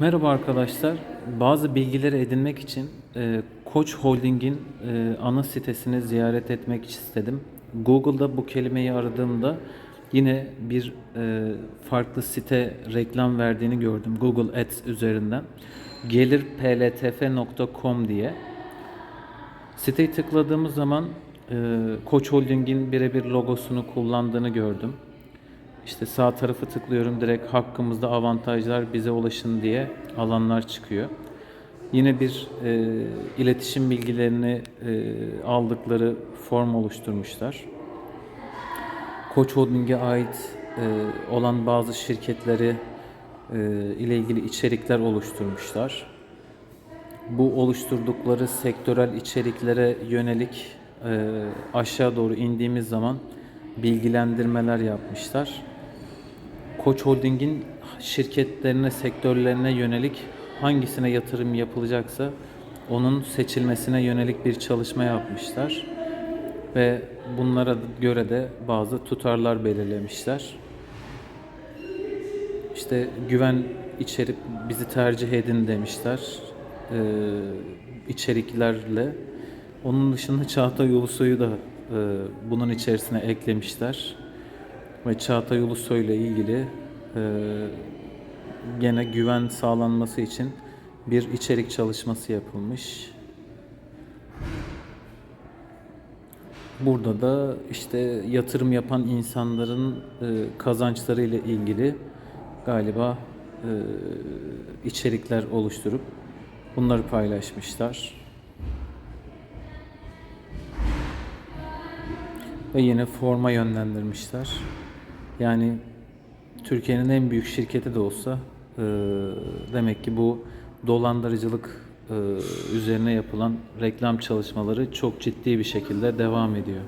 Merhaba arkadaşlar. Bazı bilgileri edinmek için e, Koç Holding'in e, ana sitesini ziyaret etmek istedim. Google'da bu kelimeyi aradığımda yine bir e, farklı site reklam verdiğini gördüm. Google Ads üzerinden. gelirpltf.com diye. Siteyi tıkladığımız zaman e, Koç Holding'in birebir logosunu kullandığını gördüm. İşte sağ tarafı tıklıyorum direkt hakkımızda avantajlar bize ulaşın diye alanlar çıkıyor. Yine bir e, iletişim bilgilerini e, aldıkları form oluşturmuşlar. Koç Holding'e ait e, olan bazı şirketleri e, ile ilgili içerikler oluşturmuşlar. Bu oluşturdukları sektörel içeriklere yönelik e, aşağı doğru indiğimiz zaman bilgilendirmeler yapmışlar. Koç Holding'in şirketlerine, sektörlerine yönelik hangisine yatırım yapılacaksa onun seçilmesine yönelik bir çalışma yapmışlar. Ve bunlara göre de bazı tutarlar belirlemişler. İşte güven içerip bizi tercih edin demişler. Ee, içeriklerle. Onun dışında Çağatay Ulusoy'u da e, bunun içerisine eklemişler. Ve Çağatay Ulusoy ile ilgili gene güven sağlanması için bir içerik çalışması yapılmış. Burada da işte yatırım yapan insanların e, kazançları ile ilgili galiba e, içerikler oluşturup bunları paylaşmışlar. Ve yine forma yönlendirmişler. Yani Türkiye'nin en büyük şirketi de olsa e, demek ki bu dolandırıcılık e, üzerine yapılan reklam çalışmaları çok ciddi bir şekilde devam ediyor.